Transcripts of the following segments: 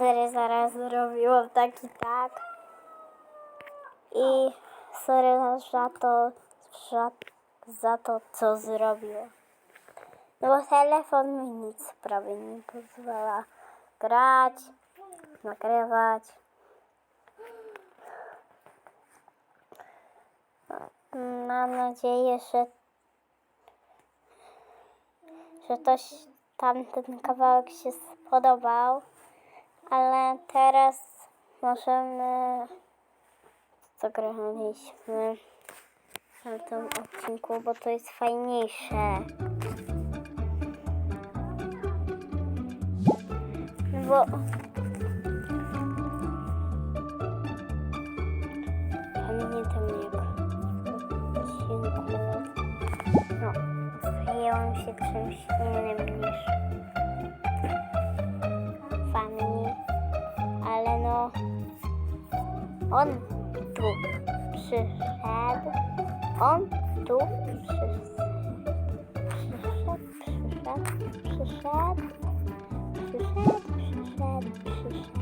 Sorry, zaraz zrobiłam tak i tak. I sorry za to, za, za to, co zrobiłam. No bo telefon mi nic prawie nie pozwala grać, nagrywać. Mam nadzieję, że, że ktoś tamten kawałek się spodobał, ale teraz możemy co graliśmy na tym odcinku, bo to jest fajniejsze. No bo pamiętam jak w odcinku no, zajęłam się czymś innym niż Galeno. On tu przyszedł. On tu przyszedł. Przyszedł, przyszedł. Przyszedł, przyszedł, przyszedł.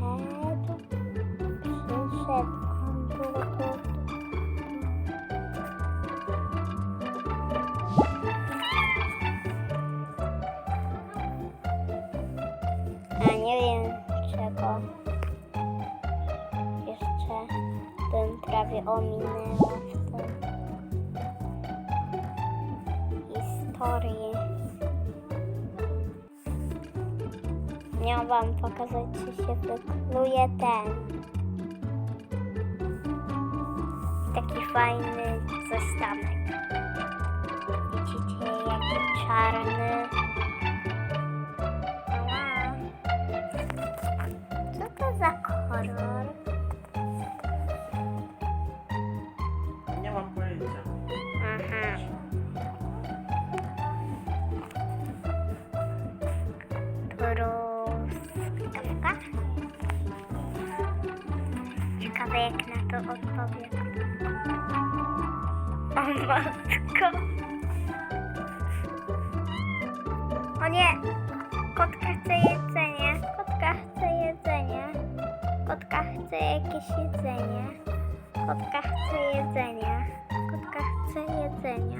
Przyszedł. A nie wiem czego. Prawie ominęła w tym historii. Miałam wam pokazać, czy się wykluje ten taki fajny zestanek. Widzicie, jaki czarny. Ciekawe jak na to odpowie. O matko. O nie! Kotka chce jedzenie. Kotka chce jedzenie. Kotka chce jakieś jedzenie. Kotka chce jedzenia. Kotka chce jedzenia.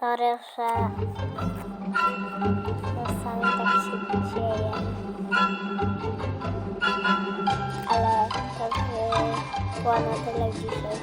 Sonra eu já. o saio é dia. Ale to było na telewizorze.